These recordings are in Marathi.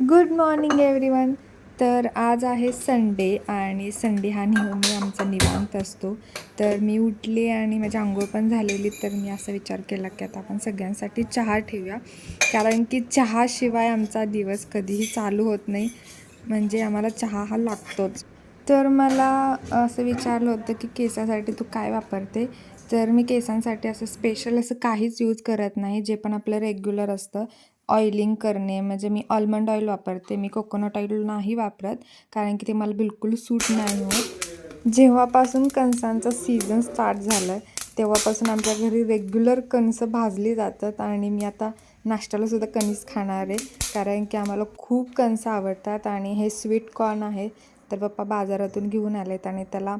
गुड मॉर्निंग एव्हरीवन तर आज आहे संडे आणि संडे हा नेहमी आमचा निवांत असतो. तर मी उठली आणि माझी आंघोळ पण झालेली तर मी असा विचार केला की आता आपण सगळ्यांसाठी चहा ठेवूया. कारण की चहाशिवाय आमचा दिवस कधीही चालू होत नाही. म्हणजे आम्हाला चहा हा लागतोच. तर मला असं विचारलं होतं की केसासाठी तू काय वापरते? तर मी केसांसाठी असं स्पेशल असं काहीच यूज करत नाही जे पण आपलं रेग्युलर असतं. ऑइलिंग करणे म्हणजे मी ऑलमंड ऑइल वापरते. मी कोकोनट ऑइल नाही वापरत कारण की ते मला बिलकुल सूट नाही होत. जेव्हापासून कणसांचं सीझन स्टार्ट झालं आहे तेव्हापासून आमच्या घरी रेग्युलर कणसं भाजली जातात आणि मी आता नाश्त्यालासुद्धा कणीस खाणार आहे कारण की आम्हाला खूप कणसं आवडतात आणि हे स्वीट कॉर्न आहे तर पप्पा बाजारातून घेऊन आलेत आणि त्याला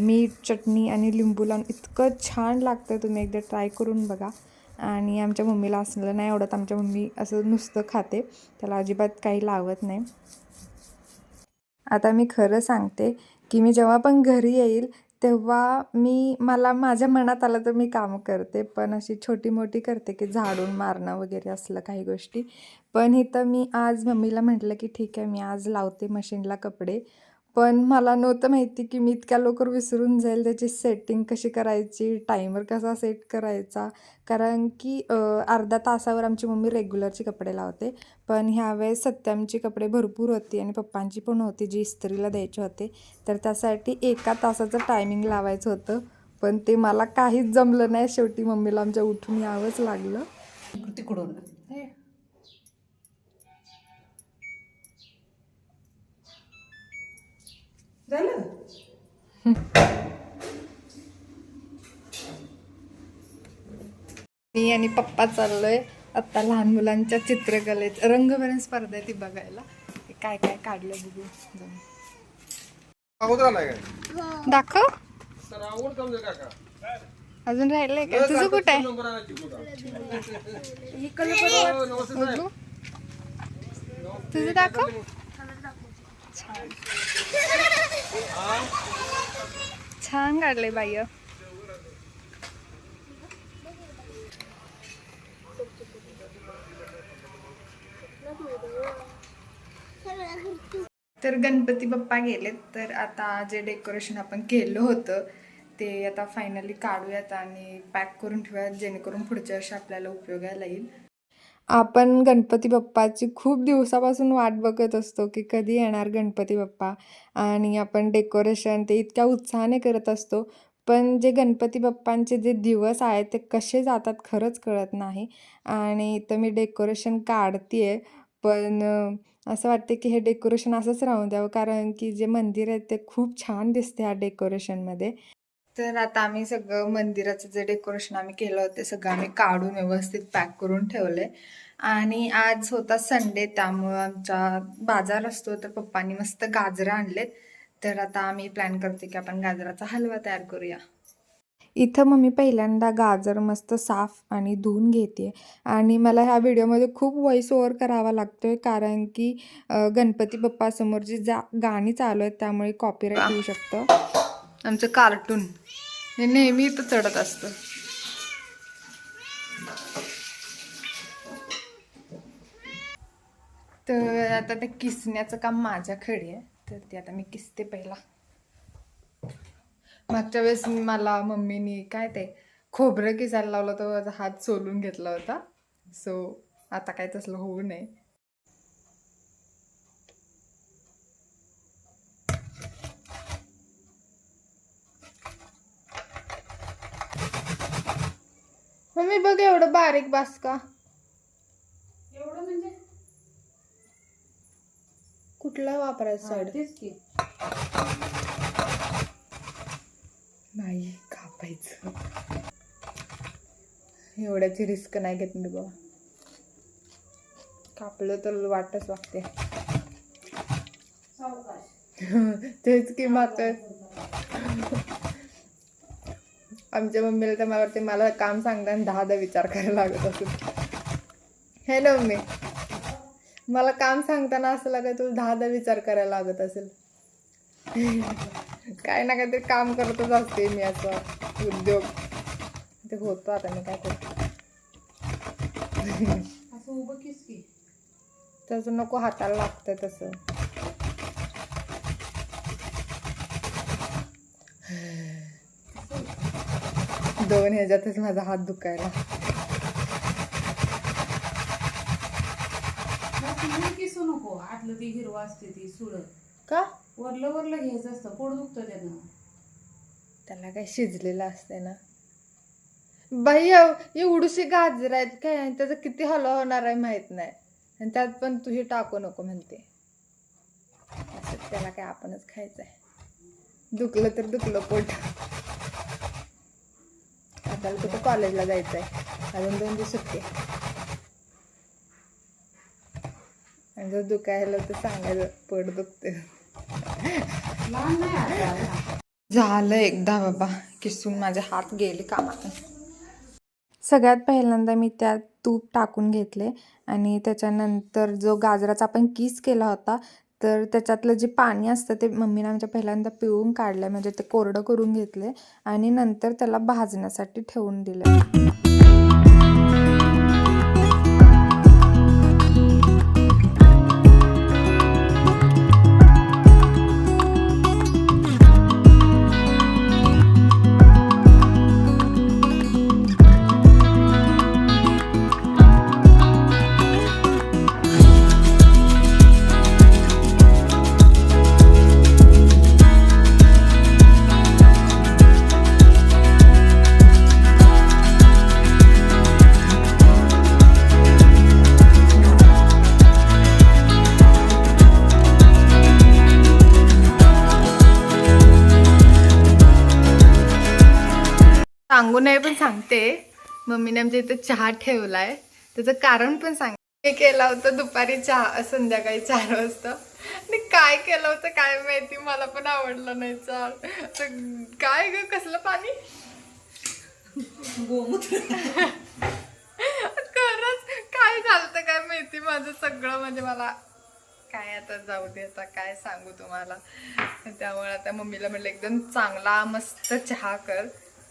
मीठ चटणी आणि लिंबू लावून इतकं छान लागतं तुम्ही एकदा ट्राय करून बघा. आणि आमच्या मम्मीला असलं नाही आवडत. आमच्या मम्मी असं नुसतं खाते. त्याला अजिबात काही लावत नाही. आता मी खरं सांगते की मी जेव्हा पण घरी येईल तेव्हा मी मला माझ्या मनात आलं तर मी काम करते. पण अशी छोटी मोठी करते की झाडून मारणं वगैरे असलं काही गोष्टी. पण इथं मी आज मम्मीला म्हटलं की ठीक आहे मी आज लावते मशीनला कपडे. पण मला नव्हतं माहिती की मी इतक्या लवकर विसरून जाईल त्याची सेटिंग कशी करायची टायमर कसा सेट करायचा. कारण की अर्धा तासावर आमची मम्मी रेग्युलरचे कपडे लावते. पण ह्यावेळेस सत्यामची कपडे भरपूर होती आणि पप्पांची पण होती जी इस्त्रीला द्यायचे होते. तर त्यासाठी एका तासाचं टायमिंग लावायचं होतं. पण ते मला काहीच जमलं नाही. शेवटी मम्मीला आमच्या उठून यावंच लागलं. तिकडून झालं? मी आणि पप्पा चाललोय आता लहान मुलांच्या चित्रकलेत. रंगभरण स्पर्धा आहे ती बघायला. काय काय काढलं बघू. जाऊन. दाखव. अजून राहिलंय का? तुझं कुठं आहे? बघू. तुझं दाखव. छान. छान काढले बाई तर गणपती बाप्पा गेलेत तर आता जे डेकोरेशन आपण केलं होतं ते आता फायनली काढूयात आणि पॅक करून ठेवूयात जेणेकरून पुढच्या वर्षी आपल्याला उपयोगाला येईल. आपण गणपती बाप्पाची खूप दिवसापासून वाट बघत असतो की कधी येणार गणपती बाप्पा आणि आपण डेकोरेशन ते इतक्या उत्साहाने करत असतो. पण जे गणपती बाप्पांचे जे दिवस आहेत ते कसे जातात खरंच कळत नाही. आणि इथं मी डेकोरेशन काढते पण असं वाटते की हे डेकोरेशन असंच राहून द्यावं. कारण की जे मंदिर आहे ते खूप छान दिसते ह्या डेकोरेशनमध्ये. तर आता आम्ही सगळं मंदिराचं जे डेकोरेशन आम्ही केलं होतं सगळं आम्ही काढून व्यवस्थित पॅक करून ठेवले आणि आज होता संडे त्यामुळं आमचा बाजार असतो तर पप्पांनी मस्त गाजरं आणलेत. तर आता आम्ही प्लॅन करते की आपण गाजराचा हलवा तयार करूया. इथं मग मी पहिल्यांदा गाजर मस्त साफ आणि धुवून घेते. आणि मला ह्या व्हिडिओमध्ये खूप व्हॉइस ओव्हर करावा लागतो आहे कारण की गणपती बाप्पासमोर जी जा गाणी चालू आहेत त्यामुळे कॉपीराईट येऊ शकतं. आमचं कार्टून. हे नेहमी इथं चढत असतं. तर आता ते किसण्याचं काम माझ्याकडे आहे. तर ते आता मी किसते पहिला. मागच्या वेळेस मला मम्मीनी काय ते खोबरं किसायला लावलं तर माझा हात सोलून घेतला होता. सो आता काय तसलं होऊ नये. मम्मी बघ एवढं बारीक बास का. एवढं म्हणजे? कुठला वापरायचा साईड तेच की. नाही कापायचं. एवढ्याची रिस्क नाही घेत मी बाबा. कापलं तर वाटच वागते. तेच की मागचं आमच्या मम्मीला तर मला वाटते मला काम सांगताना दहा दहा विचार करायला लागत असेल. हे ना मम्मी मला काम सांगताना असं लागत तुला दहा दहा विचार करायला लागत असेल. काय ना काहीतरी काम करतच असते मी असं उद्योग. ते होतं आता मी काय करते तसं नको हाताला लागतं तसं. दोन ह्याच्यातच माझा हात दुखायला. किसू नको. आतलं ती हिरवा असते ती का? वरलं वरलं घ्यायचं असतं. पोट दुखतं त्यानं. त्याला काय शिजलेलं असते ना. बाई एव- एवढीशी गाजर आहेत काय? आणि त्याचं किती हलवा होणार आहे माहीत नाही. आणि त्यात पण तू हे टाकू नको म्हणते. असं त्याला काय आपणच खायचं आहे दुखलं तर दुखलं पोट. आता कुठं कॉलेजला जायचं आहे अजून दोन दिवस सुट्टी आणि जर दुखायला तर सांगायचं पोट दुखते झालं एकदा बाबा किसून माझे हात गेले कामातून. सगळ्यात पहिल्यांदा मी त्यात तूप टाकून घेतले आणि त्याच्यानंतर जो गाजराचा आपण किस केला होता तर त्याच्यातलं जे पाणी असतं ते मम्मीने आमच्या पहिल्यांदा पिळून काढलं म्हणजे ते कोरडं करून घेतले आणि नंतर त्याला भाजण्यासाठी ठेवून दिलं नये पण सांगते. मम्मीने आमच्या इथं चहा ठेवलाय. त्याचं कारण पण सांग मी केला होता दुपारी चहा संध्याकाळी चार वाजता. आणि काय केलं होतं काय माहिती मला पण आवडलं नाही चहा. तर काय ग कसलं पाणी? खरंच काय झालं काय माहिती माझं सगळं? म्हणजे मला काय आता जाऊ दे आता काय सांगू तुम्हाला. त्यामुळे आता मम्मीला म्हटलं एकदम चांगला मस्त चहा कर.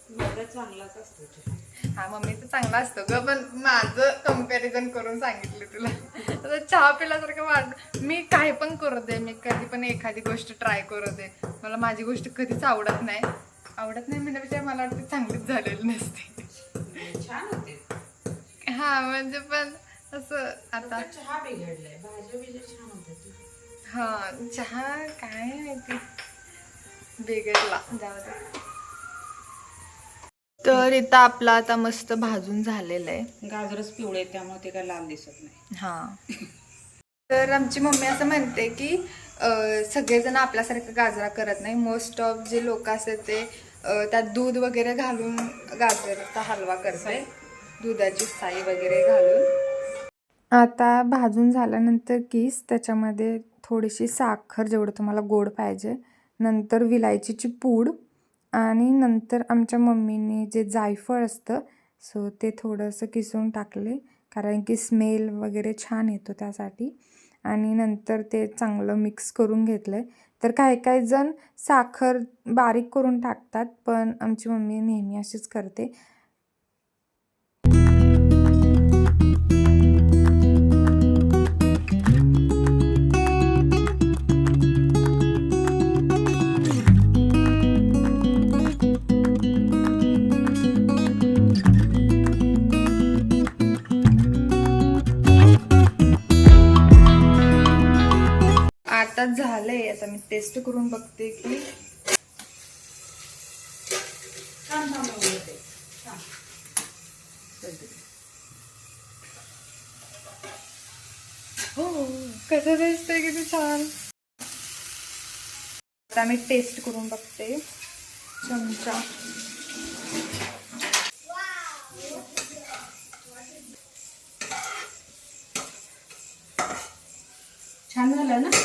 माझा चांगलाच असतो चहा. हा मम्मीचं चांगला असतो ग पण माझं कंपॅरिझन करून सांगितलं तुला. आता चहा पिल्यासारखं वाट मी काय पण करू दे मी कधी पण एखादी गोष्ट ट्राय करू दे. मला माझी गोष्ट कधीच आवडत नाही. आवडत नाही म्हणण्यापेक्षा मला वाटतं चांगलीच झालेली नसते. छान होते. हा म्हणजे पण असं आता आता चहा बिघडलाय भाज्या बिज्या छान होत्या हा चहा काय माहिती. बिघडला जाऊ दे. तर इथं आपला आता मस्त भाजून झालेलं आहे. गाजरच पिवळे त्यामुळे ते काय लाल दिसत नाही. हा. तर आमची मम्मी असं म्हणते की अं, सगळेजण आपल्यासारखं गाजरा करत नाही. मोस्ट ऑफ जे लोक असतात ते अं, त्यात दूध वगैरे घालून गाजरचा हलवा करते दुधाची साई वगैरे घालून. आता भाजून झाल्यानंतर किस त्याच्यामध्ये थोडीशी साखर जेवढं तुम्हाला गोड पाहिजे. नंतर विलायचीची पूड आणि नंतर आमच्या मम्मीने जे जायफळ असतं सो ते थोडंसं किसून टाकले कारण की स्मेल वगैरे छान येतो त्यासाठी. आणि नंतर ते चांगलं मिक्स करून घेतलं आहे तर काही काही जण साखर बारीक करून टाकतात पण आमची मम्मी नेहमी अशीच करते. टेस्ट करून बघते की छान हो कसं दिसतंय किती छान? आता मी टेस्ट करून बघते. चमचा. छान झालं ना?